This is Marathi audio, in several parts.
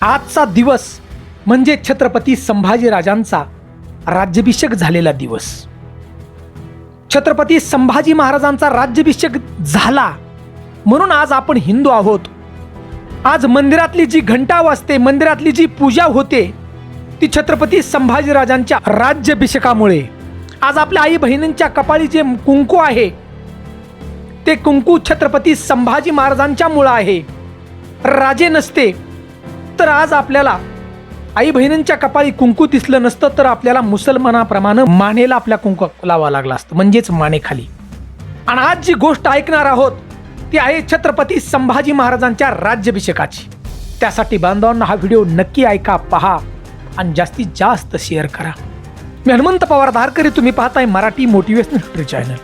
आजचा दिवस म्हणजे छत्रपती संभाजीराजांचा राज्याभिषेक झालेला दिवस. छत्रपती संभाजी महाराजांचा राज्याभिषेक झाला म्हणून आज आपण हिंदू आहोत. आज मंदिरातली जी घंटा वाजते मंदिरातली जी पूजा होते ती छत्रपती संभाजीराजांच्या राज्याभिषेकामुळे. आज आपल्या आई बहिणींच्या कपाळी जे कुंकू आहे ते कुंकू छत्रपती संभाजी महाराजांच्या मुळं आहे. राजे नसते तर आज आपल्याला आई बहिणींच्या कपाळी कुंकू दिसलं नसतं तर आपल्याला मुसलमानाप्रमाणे मानेला आपल्या कुंकू लावा लागला असतं म्हणजेच मानेखाली. आणि आज जी गोष्ट ऐकणार आहोत ती आहे छत्रपती संभाजी महाराजांच्या राज्याभिषेकाची. त्यासाठी बांधवांना हा व्हिडिओ नक्की ऐका पहा आणि जास्तीत जास्त शेअर करा. मी हनुमंत पवार धारकरी तुम्ही पाहताय Marathi motivational history channel.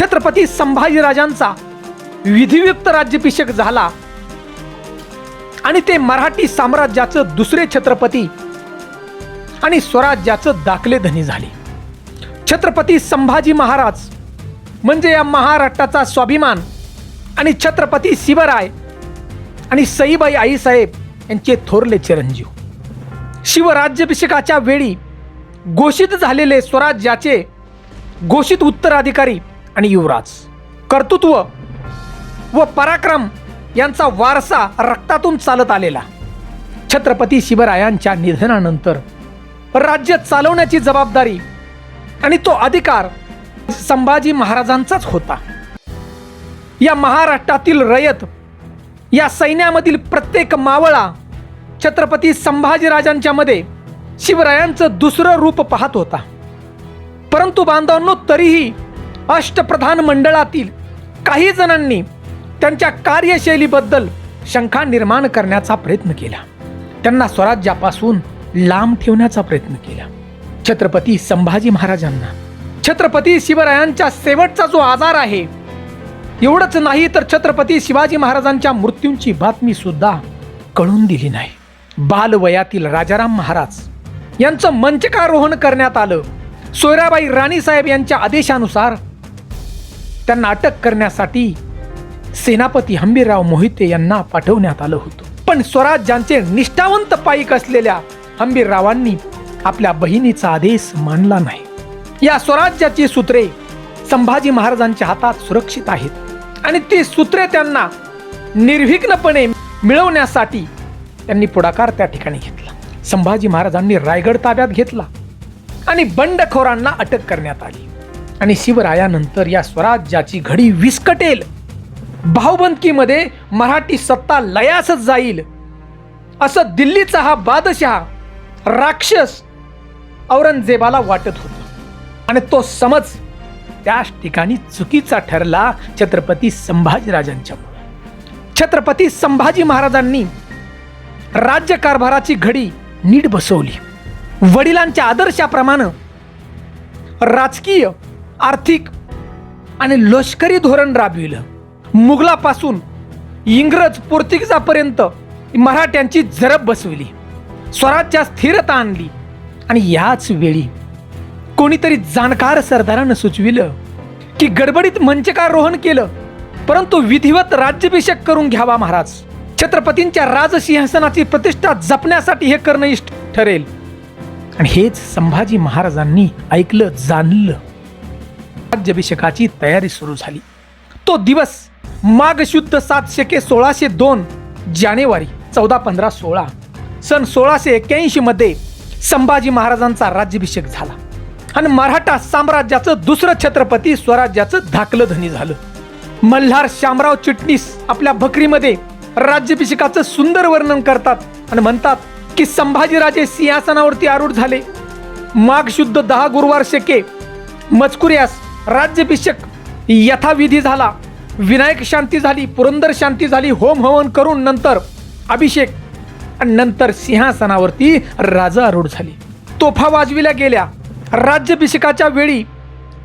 Chhatrapati संभाजीराजांचा विधियुक्त राज्याभिषेक झाला. आणि ते मराठी साम्राज्याचं दुसरे छत्रपती आणि स्वराज्याचं दाखले धनी झाले. छत्रपती संभाजी महाराज म्हणजे या महाराष्ट्राचा स्वाभिमान आणि छत्रपती शिवराय आणि सईबाई आईसाहेब यांचे थोरले चिरंजीव. शिवराज्याभिषेकाच्या वेळी घोषित झालेले स्वराज्याचे घोषित उत्तराधिकारी आणि युवराज. कर्तृत्व व पराक्रम यांचा वारसा रक्तातून चालत आलेला. छत्रपती शिवरायांच्या निधनानंतर राज्य चालवण्याची जबाबदारी आणि तो अधिकार संभाजी महाराजांचाच होता. या महाराष्ट्रातील रयत या सैन्यामधील प्रत्येक मावळा छत्रपती संभाजीराजांच्या मध्ये शिवरायांचं दुसरं रूप पाहत होता. परंतु बांधवांनो तरीही अष्टप्रधान मंडळातील काही जणांनी त्यांच्या कार्यशैलीबद्दल शंका निर्माण करण्याचा प्रयत्न केला. त्यांना स्वराज्यापासून लांब ठेवण्याचा प्रयत्न केला. छत्रपती संभाजी महाराजांना छत्रपती शिवरायांच्या शेवटचा जो आजार आहे एवढंच नाही तर छत्रपती शिवाजी महाराजांच्या मृत्यूंची बातमी सुद्धा कळून दिली नाही. बालवयातील राजाराम महाराज यांचं मंचकारोहण करण्यात आलं. सोयराबाई राणीसाहेब यांच्या आदेशानुसार त्यांना अटक करण्यासाठी सेनापती हंबीरराव मोहिते यांना पाठवण्यात आलं होतं. पण स्वराज्यांचे निष्ठावंत पाईक असलेल्या हंबीररावांनी आपल्या बहिणीचा आदेश मानला नाही. या स्वराज्याची सूत्रे संभाजी महाराजांच्या हातात सुरक्षित आहेत आणि ती सूत्रे त्यांना निर्विघ्नपणे मिळवण्यासाठी त्यांनी पुढाकार त्या ठिकाणी घेतला. संभाजी महाराजांनी रायगड ताब्यात घेतला आणि बंडखोरांना अटक करण्यात आली. आणि शिवरायानंतर या स्वराज्याची घडी विस्कटेल. भाऊबंदकीमध्ये मराठी सत्ता लयासच जाईल. असं दिल्लीचा हा बादशहा राक्षस औरंगजेबाला वाटत होता. आणि तो समज त्याच ठिकाणी चुकीचा ठरला छत्रपती संभाजीराजांच्यामुळे छत्रपती संभाजी महाराजांनी राज्यकारभाराची घडी नीट बसवली. वडिलांच्या आदर्शाप्रमाणे राजकीय आर्थिक आणि लष्करी धोरण राबविलं. मुघलापासून इंग्रज पोर्तुगीजापर्यंत मराठ्यांची झरप बसविली. स्वराज्यात स्थिरता आणली. आणि याच वेळी कोणीतरी जाणकार सरदारानं सुचविलं की गडबडीत मंचकारोहण केलं परंतु विधिवत राज्याभिषेक करून घ्यावा महाराज. छत्रपतींच्या राजसिंहासनाची प्रतिष्ठा जपण्यासाठी हे करणं इष्ट ठरेल. आणि हेच संभाजी महाराजांनी ऐकलं जाणलं. राज्याभिषेकाची तयारी सुरू झाली. तो दिवस माघ शुद्ध सात शके सोळाशे दोन जानेवारी चौदा पंधरा सोळा सन सोळाशे एक्क्याऐंशी मध्ये संभाजी महाराजांचा राज्याभिषेक झाला. आणि मराठा साम्राज्याचं दुसरं छत्रपती स्वराज्याचं धाकलं धनी झालं. मल्हार शामराव चिटणीस आपल्या भकरीमध्ये राज्याभिषेकाचं सुंदर वर्णन करतात आणि म्हणतात की संभाजीराजे सिंहासनावरती आरूढ झाले. माघ शुद्ध दहा गुरुवार शके मजकुर्यास राज्याभिषेक यथाविधी झाला. विनायक शांती झाली पुरंदर शांती झाली होम हवन करून नंतर अभिषेक आणि नंतर सिंहासनावरती राजा आरूढ झाली. तोफा वाजविल्या गेल्या. राज्याभिषेकाच्या वेळी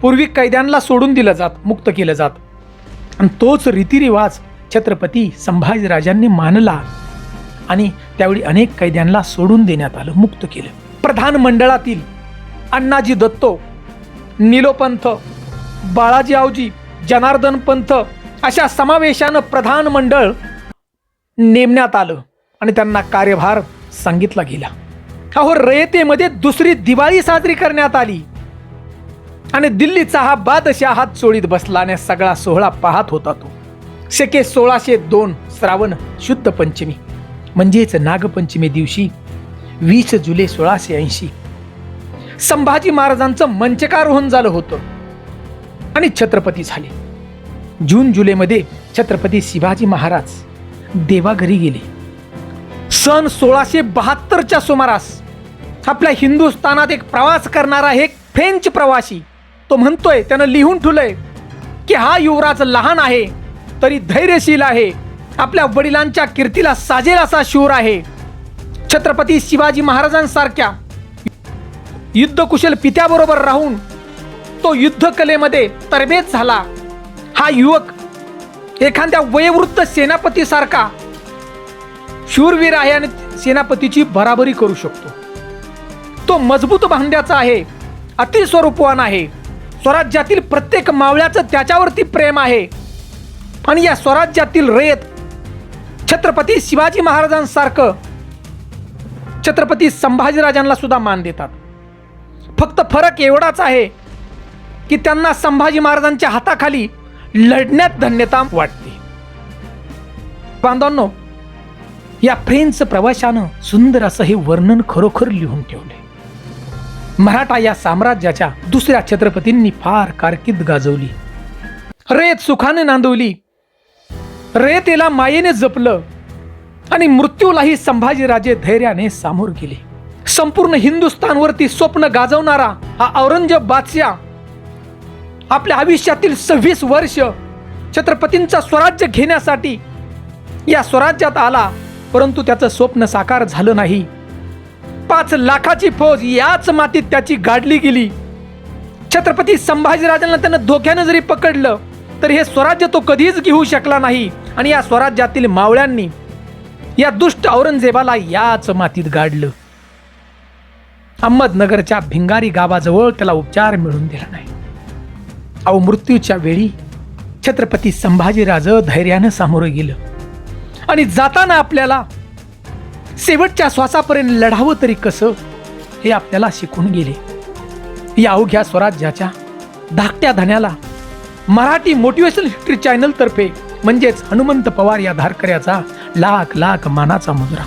पूर्वी कैद्यांना सोडून दिलं जात मुक्त केलं जात. आणि तोच रीतिरिवाज छत्रपती संभाजीराजांनी मानला आणि त्यावेळी अनेक कैद्यांना सोडून देण्यात आलं मुक्त केलं. प्रधान मंडळातील अण्णाजी दत्तो निलोपंथ बाळाजी आवजी जनार्दन पंथ अशा समावेशानं प्रधान मंडळ नेमण्यात आलं आणि त्यांना कार्यभार सांगितला गेला. अहो रयतेमध्ये दुसरी दिवाळी साजरी करण्यात आली. आणि दिल्लीचा हा बादशाह हात चोळीत बसला आणि सगळा सोहळा पाहत होता तो. शके सोळाशे दोन श्रावण शुद्ध पंचमी म्हणजेच नागपंचमी दिवशी वीस जुलै सोळाशे ऐंशी. संभाजी महाराजांचं मंचकारोहण झालं होतं. आणि छत्रपती झाले. जून जुलैमध्ये छत्रपती शिवाजी महाराज देवाघरी गेले. सन सोळाशे बहात्तरच्या सुमारास आपल्या हिंदुस्थानात एक प्रवास करणारा एक फ्रेंच प्रवासी तो म्हणतोय त्यानं लिहून ठेवलंय की हा युवराज लहान आहे तरी धैर्यशील आहे आपल्या वडिलांच्या कीर्तीला साजेल असा शूर आहे. छत्रपती शिवाजी महाराजांसारख्या युद्धकुशल पित्याबरोबर राहून तो युद्धकलेमध्ये तरबेज झाला. हा युवक एखाद्या वयवृत्त सेनापतीसारखा शूरवीर आहे आणि सेनापतीची बराबरी करू शकतो. तो मजबूत भांड्याचा आहे अतिस्वरूपवान आहे स्वराज्यातील प्रत्येक मावळ्याचं त्याच्यावरती प्रेम आहे. आणि या स्वराज्यातील रयत छत्रपती शिवाजी महाराजांसारखं छत्रपती संभाजीराजांना सुद्धा मान देतात. फक्त फरक एवढाच आहे की त्यांना संभाजी महाराजांच्या हाताखाली लढण्यात धन्यता वाटते. बांधवांनो या फ्रेंच प्रवाशानं सुंदर असं हे वर्णन खरोखर लिहून ठेवले मराठा या साम्राज्याच्या दुसऱ्या छत्रपतींनी फार कारकीर्द गाजवली. रेत सुखाने नांदवली. रेतेला मायेने जपलं. आणि मृत्यूलाही संभाजीराजे धैर्याने सामोर गेले. संपूर्ण हिंदुस्थानवरती स्वप्न गाजवणारा हा औरंगजेब बादशाह आपल्या आयुष्यातील सव्वीस वर्ष छत्रपतींचा स्वराज्य घेण्यासाठी या स्वराज्यात आला परंतु त्याचं स्वप्न साकार झालं नाही. पाच लाखाची फौज याच मातीत त्याची गाडली गेली. छत्रपती संभाजीराजांना त्यानं धोक्यानं जरी पकडलं तर हे स्वराज्य तो कधीच घेऊ शकला नाही. आणि या स्वराज्यातील मावळ्यांनी या दुष्ट औरंगजेबाला याच मातीत गाडलं. अहमदनगरच्या भिंगारी गावाजवळ त्याला उपचार मिळून दिला नाही. अहो मृत्यूच्या वेळी छत्रपती संभाजीराज धैर्यानं सामोरं गेलं. आणि जाताना आपल्याला शेवटच्या श्वासापर्यंत लढावं तरी कसं हे आपल्याला शिकून गेले. या अवघ्या स्वराज्याच्या धाकट्या धन्याला मराठी मोटिवेशनल हिस्ट्री चॅनल तर्फे म्हणजेच हनुमंत पवार या धारकऱ्याचा लाख लाख मानाचा मुजरा.